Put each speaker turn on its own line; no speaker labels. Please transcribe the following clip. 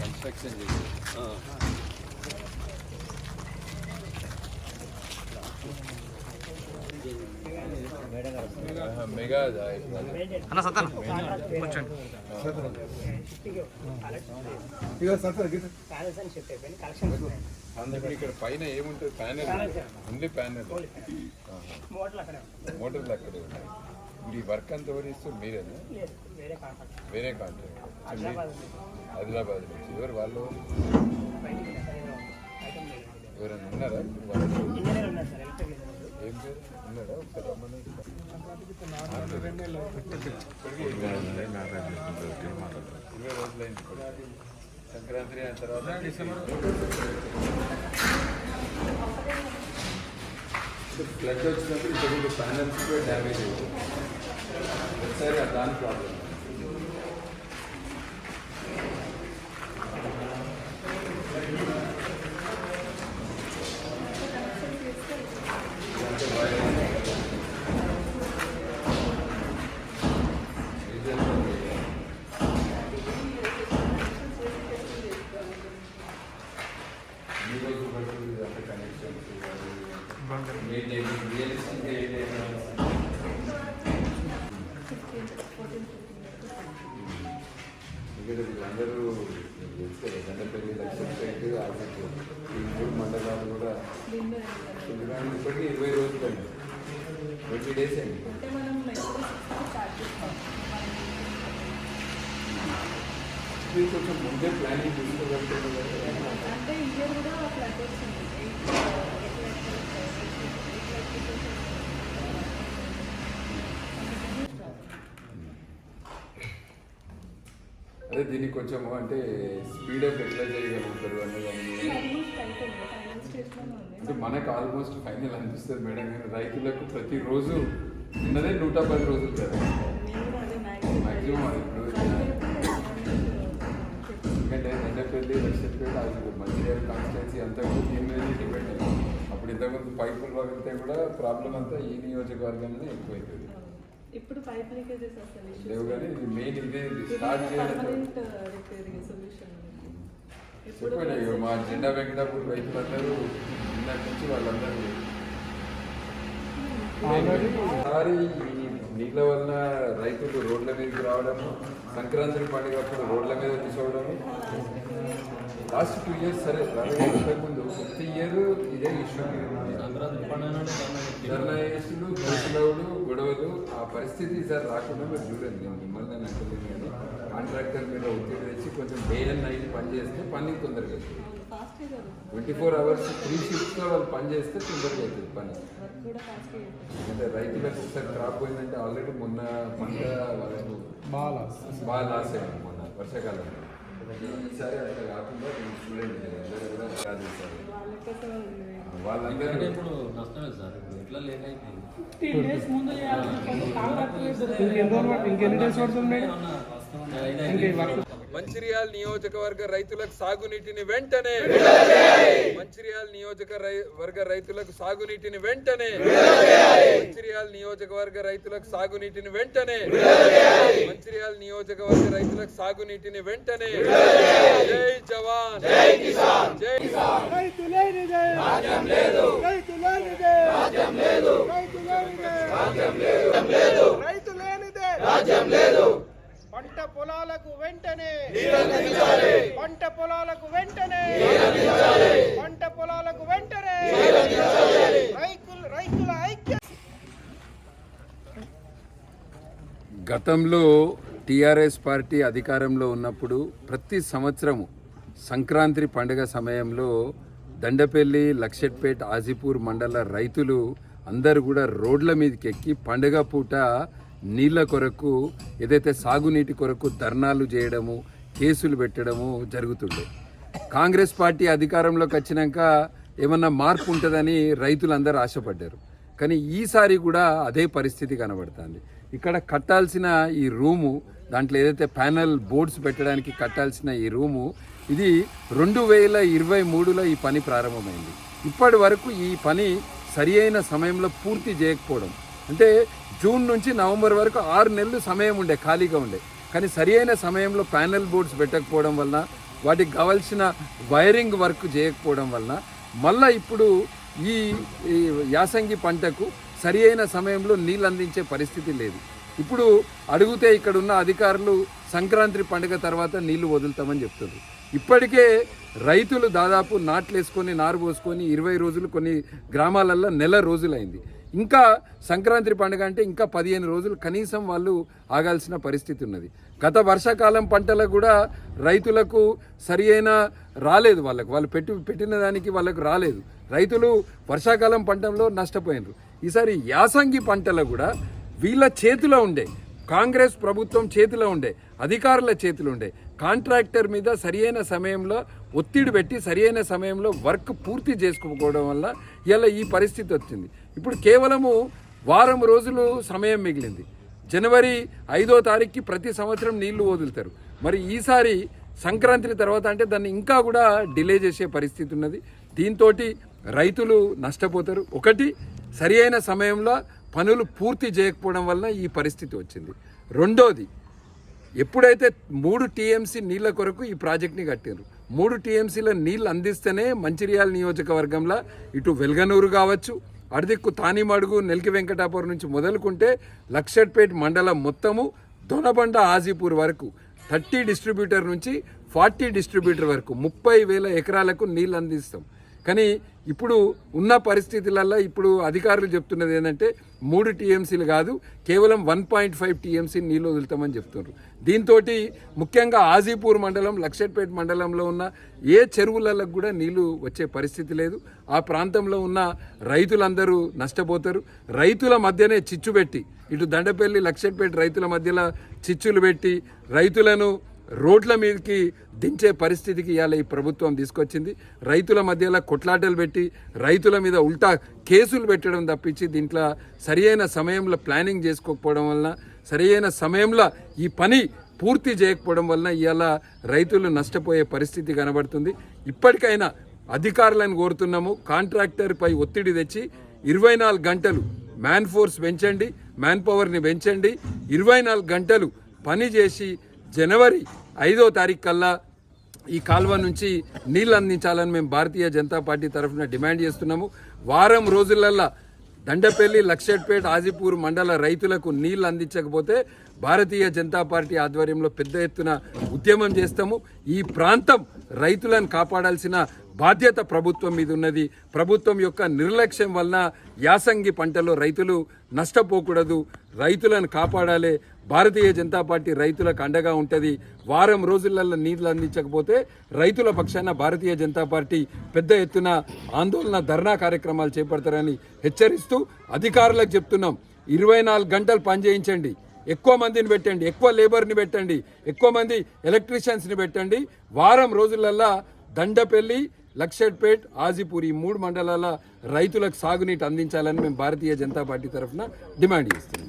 Construction చేసి mega
అన్న సత్తన్ కూర్చోండి.
అందుకే ఇక్కడ పైన ఏముంటుంది? ప్యానెల్. Only panel. మోటార్లు అక్కడే ఇప్పుడు ఈ వర్క్ అంతా ఎవరు ఇస్తారు మీరేనా? వేరే కాంట్రాక్ట్ ఆదిలాబాద్ నుంచి ఎవరు వాళ్ళు ఎవరైనా ఉన్నారా ఇప్పుడు వాళ్ళు ఏం పేరు ఉన్నారా ఒకసారి రమ్మని ఇరవై రోజులైంది ఇప్పటికి. సంక్రాంతి అయిన తర్వాత డిసెంబర్ ఫ్లడ్ వచ్చినప్పుడు ఇంతకుముందు ప్యానల్స్ కూడా డ్యామేజ్ అయ్యింది ఒకసారి ఆ దాని ప్రాబ్లం ఈ రోజు పడుతుంది అంత కనెక్షన్స్ రియలిస్టిక్ ఇక్కడ వీళ్ళందరూ దండపల్లి లక్ష్మీపేట ఆసక్తి ఈ మూడు మండలాలు కూడా ఎందుకంటే ఇప్పటికీ ఇరవై రోజులు అండి ట్వంటీ డేస్ అండి
అంటే మనం నెక్స్ట్ స్టార్ట్ చేస్తాం
మీరు కొంచెం ముందే ప్లానింగ్ తీసుకోగలుగుతారు కదా
అంటే ఇయర్ కూడా
అదే దీనికి కొంచెం అంటే స్పీడప్ ఎట్లా చేయగలుగుతారు అనేది అంటే మనకు ఆల్మోస్ట్ ఫైనల్ అనిపిస్తుంది మేడం కానీ రైతులకు ప్రతిరోజు ఉన్నదే నూట పది రోజులు కదా.
మ్యాక్సిమం
అది ఎందుకంటే ఎండపల్లి లక్ష్మీపేట అది మంచిర్యాల కాన్స్టిట్యున్సీ అంతా కూడా దీని మీద డిపెండ్ అయింది అప్పుడు ఇంతకుముందు పైపులు పగిలితే కూడా ప్రాబ్లం అంతా ఈ నియోజకవర్గంలో ఎక్కువైతుంది
ఇప్పుడు పైప్ లీకేజెస్ అసలు
లేవు కానీ ఇది మెయిన్ ఇదే స్టార్ట్ చేయడం
పర్మనెంట్ రిపేరింగ్ సొల్యూషన్ ఇప్పుడు
చెప్పండి ఇక మా జెండా వెంకటాపూర్ రైతులందరూ నిన్నటి నుంచి వాళ్ళందరూ ఒకసారి ఈ నీళ్ళ వలన రైతులు రోడ్ల మీదకి రావడము సంక్రాంతి పండుగ అప్పుడు రోడ్ల మీద కూర్చోవడము లాస్ట్ టూ ఇయర్స్ సరే ముందు ప్రతి ఇయర్ ఇదే ఇష్యూ ధర్నా దోషులవుడు గొడవలు ఆ పరిస్థితి ఈసారి రాకుండా మీరు చూడండి నేను మిమ్మల్ని నేను అంటలేదు కానీ కాంట్రాక్టర్ మీద ఒత్తిడి తెచ్చి కొంచెం డే అండ్ నైట్ పని చేస్తే పని తొందరగా అవుతుంది ట్వంటీ ఫోర్ అవర్స్ త్రీ షిఫ్ట్స్లో వాళ్ళు పని చేస్తే తొందరగా అవుతుంది పని. అంటే రైతులకు ఒకసారి క్రాప్ పోయిందంటే ఆల్రెడీ మొన్న పంట వాళ్ళకు బాగా బాగా లాస్ అయింది మొన్న వర్షాకాలంలో ఈసారి అట్లా కాకుండా చూడండి అందరూ కూడా కాదు సార్
వాళ్ళకి అసలు
వాళ్ళందరూ
ఇప్పుడు నష్టమే సార్ ఇప్పుడు ఎట్లా లేట్ అయిపోయింది?
ఫిఫ్టీన్ డేస్ ముందు చేయాల్సిన కాంట్రాక్ట్ ఇంకెన్ని డేస్ పడుతుంది? మేడం ఇంకా ఈ వర్క్
మంచిర్యాల నియోజకవర్గ రైతులకు సాగునీటిని వెంటనే. మంచిర్యాల నియోజక రై- వర్గ రైతులకు సాగునీటిని వెంటనే. మంచిర్యాల నియోజకవర్గ రైతులకు సాగునీటిని వెంటనే. మంచిర్యాల నియోజకవర్గ రైతులకు సాగునీటిని వెంటనే. జై జవాన్. జై కిసాన్. జై
రైతు లేనిదే రాజ్యం లేదు. రైతు లేనిదే రాజ్యం లేదు. రైతు లేనిదే రాజ్యం లేదు. రైతు లేనిదే రాజ్యం లేదు. పొలాలకు వెంటనే. పంట పొలాలకు వెంటనే. పంట పొలాలకు వెంటనే. రైతులు రైతుల ఐక్య.
గతంలో టీఆర్ఎస్ పార్టీ అధికారంలో ఉన్నప్పుడు ప్రతి సంవత్సరము సంక్రాంతి పండుగ సమయంలో దండపల్లి లక్షట్పేట్ ఆజిపూర్ మండల రైతులు అందరూ కూడా రోడ్ల మీదకి ఎక్కి పండుగ పూట నీళ్ళ కొరకు ఏదైతే సాగునీటి కొరకు ధర్నాలు చేయడము కేసులు పెట్టడము జరుగుతుండే. కాంగ్రెస్ పార్టీ అధికారంలోకి వచ్చినాక ఏమన్నా మార్పు ఉంటుందని రైతులందరూ ఆశపడ్డారు. కానీ ఈసారి కూడా అదే పరిస్థితి కనబడుతుంది. ఇక్కడ కట్టాల్సిన ఈ రూము దాంట్లో ఏదైతే ప్యానల్ బోర్డ్స్ పెట్టడానికి కట్టాల్సిన ఈ రూము ఇది రెండు వేల ఇరవై మూడులో ఈ పని ప్రారంభమైంది. ఇప్పటి వరకు ఈ పని సరి అయిన సమయంలో పూర్తి చేయకపోవడం. అంటే జూన్ నుంచి నవంబర్ వరకు ఆరు నెలలు సమయం ఉండే ఖాళీగా ఉండే. కానీ సరి అయిన సమయంలో ప్యానెల్ బోర్డ్స్ పెట్టకపోవడం వలన వాటికి కావాల్సిన వైరింగ్ వర్క్ చేయకపోవడం వలన మళ్ళా ఇప్పుడు ఈ యాసంగి పంటకు సరి అయిన సమయంలో నీళ్ళు అందించే పరిస్థితి లేదు. ఇప్పుడు అడిగితే ఇక్కడ ఉన్న అధికారులు సంక్రాంతి పండుగ తర్వాత నీళ్ళు వదులుతామని చెప్తుంది ఇప్పటికే రైతులు దాదాపు నాట్లు వేసుకొని నారు పోసుకొని ఇరవై రోజులు కొన్ని గ్రామాలల్లో నెల రోజులైంది. ఇంకా సంక్రాంతి పండుగ అంటే ఇంకా పదిహేను రోజులు కనీసం వాళ్ళు ఆగాల్సిన పరిస్థితి ఉన్నది. గత వర్షాకాలం పంటలకు కూడా రైతులకు సరి రాలేదు వాళ్ళకు. వాళ్ళు పెట్టి పెట్టిన దానికి వాళ్ళకు రాలేదు. రైతులు వర్షాకాలం పంటలో నష్టపోయినారు. ఈసారి యాసంగి పంటలు కూడా వీళ్ళ చేతిలో ఉండే కాంగ్రెస్ ప్రభుత్వం చేతిలో ఉండే అధికారుల చేతిలో ఉండే కాంట్రాక్టర్ మీద సరియైన సమయంలో ఒత్తిడి పెట్టి సరియైన సమయంలో వర్క్ పూర్తి చేసుకోకపోవడం వల్ల ఇలా ఈ పరిస్థితి వచ్చింది. ఇప్పుడు కేవలము వారం రోజులు సమయం మిగిలింది. జనవరి ఐదో తారీఖుకి ప్రతి సంవత్సరం నీళ్ళు వదులుతారు. మరి ఈసారి సంక్రాంతి తర్వాత అంటే దాన్ని ఇంకా కూడా డిలే చేసే పరిస్థితి ఉన్నది. దీంతో రైతులు నష్టపోతారు. ఒకటి సరి అయిన సమయంలో పనులు పూర్తి చేయకపోవడం వలన ఈ పరిస్థితి వచ్చింది. రెండోది ఎప్పుడైతే మూడు టీఎంసీ నీళ్ళ కొరకు ఈ ప్రాజెక్ట్ని కట్టారు మూడు టీఎంసీల నీళ్ళు అందిస్తేనే మంచిర్యాల నియోజకవర్గంలో ఇటు వెల్గనూరు కావచ్చు అడిదిక్కు తానిమడుగు నెల్కి వెంకటాపురం నుంచి మొదలుకుంటే లక్షట్పేట్ మండలం మొత్తము దొనబండ ఆజీపూర్ వరకు థర్టీ డిస్ట్రిబ్యూటర్ నుంచి ఫార్టీ డిస్ట్రిబ్యూటర్ వరకు ముప్పై వేల ఎకరాలకు నీళ్ళు అందిస్తాం. కానీ ఇప్పుడు ఉన్న పరిస్థితులలో ఇప్పుడు అధికారులు చెప్తున్నది ఏంటంటే మూడు టీఎంసీలు కాదు కేవలం వన్ పాయింట్ ఫైవ్ టీఎంసీ నీళ్ళు వదులుతామని చెప్తున్నారు. దీంతో ముఖ్యంగా ఆజీపూర్ మండలం లక్షట్పేట మండలంలో ఉన్న ఏ చెరువులలో కూడా నీళ్ళు వచ్చే పరిస్థితి లేదు. ఆ ప్రాంతంలో ఉన్న రైతులందరూ నష్టపోతారు. రైతుల మధ్యనే చిచ్చు పెట్టి ఇటు దండపల్లి లక్షట్పేట రైతుల మధ్యలో చిచ్చులు పెట్టి రైతులను రోడ్ల మీదకి దించే పరిస్థితికి ఇవాళ ఈ ప్రభుత్వం తీసుకొచ్చింది. రైతుల మధ్యలో కొట్లాటలు పెట్టి రైతుల మీద ఉల్టా కేసులు పెట్టడం తప్పించి దీంట్లో సరియైన సమయంలో ప్లానింగ్ చేసుకోకపోవడం వలన సరియైన సమయంలో ఈ పని పూర్తి చేయకపోవడం వలన ఇవాళ రైతులు నష్టపోయే పరిస్థితి కనబడుతుంది. ఇప్పటికైనా అధికారులను కోరుతున్నాము. కాంట్రాక్టర్పై ఒత్తిడి తెచ్చి ఇరవై నాలుగు గంటలు మ్యాన్ ఫోర్స్ పెంచండి మ్యాన్ పవర్ని పెంచండి. ఇరవై నాలుగు గంటలు పని చేసి జనవరి ఐదో తారీఖు కల్లా ఈ కాల్వ నుంచి నీళ్ళు అందించాలని మేము భారతీయ జనతా పార్టీ తరఫున డిమాండ్ చేస్తున్నాము. వారం రోజులల్లా దండపల్లి లక్షట్పేట ఆజిపూర్ మండల రైతులకు నీళ్ళు అందించకపోతే భారతీయ జనతా పార్టీ ఆధ్వర్యంలో పెద్ద ఎత్తున ఉద్యమం చేస్తాము. ఈ ప్రాంతం రైతులను కాపాడాల్సిన బాధ్యత ప్రభుత్వం మీద ఉన్నది. ప్రభుత్వం యొక్క నిర్లక్ష్యం వలన యాసంగి పంటలో రైతులు నష్టపోకూడదు. రైతులను కాపాడాలి. భారతీయ జనతా పార్టీ రైతులకు అండగా ఉంటుంది. వారం రోజులలో నీళ్ళు అందించకపోతే రైతుల పక్షాన భారతీయ జనతా పార్టీ పెద్ద ఎత్తున ఆందోళన ధర్నా కార్యక్రమాలు చేపడతారని హెచ్చరిస్తూ అధికారులకు చెప్తున్నాం. ఇరవై నాలుగు గంటలు పనిచేయించండి. ఎక్కువ మందిని పెట్టండి. ఎక్కువ లేబర్ని పెట్టండి. ఎక్కువ మంది ఎలక్ట్రీషియన్స్ని పెట్టండి. వారం రోజులల్లా దండపల్లి లక్షట్పేట్ ఆజిపూర్ ఈ మూడు మండలాల రైతులకు సాగునీటి అందించాలని మేము భారతీయ జనతా పార్టీ తరఫున డిమాండ్ చేస్తున్నాం.